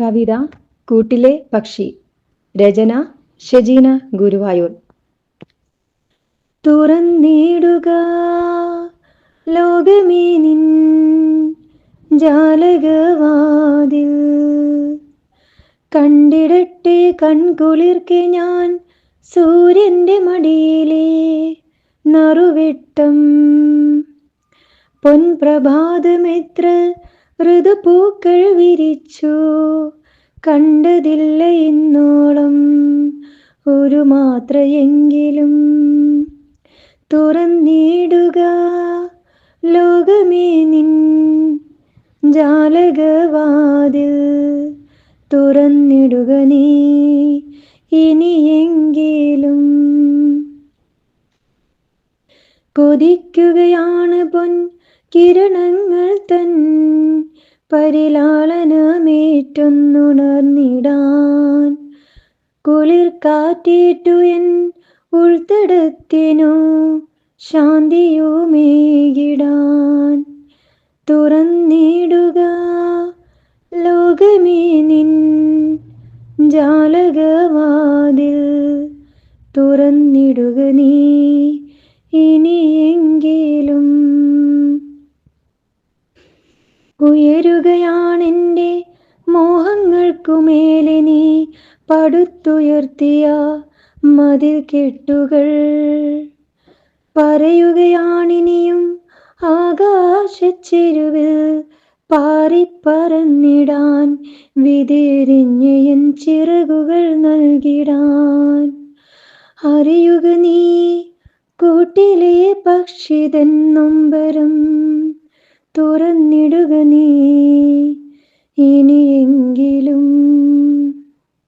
കവിത കൂട്ടിലെ പക്ഷി രചന ഷെജീന ഗുരുവായൂർ. തുറന്നിടുക ലോകമേ നിൻ ജാലകവാതിൽ. കണ്ടിടട്ടെ കൺകുളിർക്കെ ഞാൻ സൂര്യന്റെ മടിയിലെ നറുവെട്ടം. പൊൻപ്രഭാതമെത്ര ഋതുപൂക്കൾ വിരിച്ചു. കണ്ടതില്ല ഇന്നോളം. ഒരു മാത്രയെങ്കിലും തുറന്നിടുക. ലോകമേ നിൻ ജാലകവാതിൽ തുറന്നിടുക നീ ഇനിയെങ്കിലും. കൊതിക്കുകയാണ് പൊൻ കിരണങ്ങൾ തൻ പരിലാളനമേറ്റൊന്നുണർന്നിടാൻ കുളിർ കാറ്റേറ്റു എൻ ഉൾത്തടത്തിനു ശാന്തിയുമേകിടാൻ തുറന്നിടുക ലോകമേ നിൻ ജാലകവാതിൽ തുറന്നിടുക നീ ഇനിയെങ്കിലും ഉയരുകയാണെന്റെ മോഹങ്ങൾക്കുമേലെ നീ പടുത്തുയർത്തിയ മതിൽ കെട്ടുകൾ. പറയുകയാണിനിയും ആകാശച്ചെരുവിൽ പാറിപ്പറന്നിടാൻ വിതിരിഞ്ഞയൻ ചിറകുകൾ നൽകിടാൻ. അറിയുക നീ കൂട്ടിലെ പക്ഷിതൻ നൊമ്പരം തുറന്നിടുക നീ. ഇനി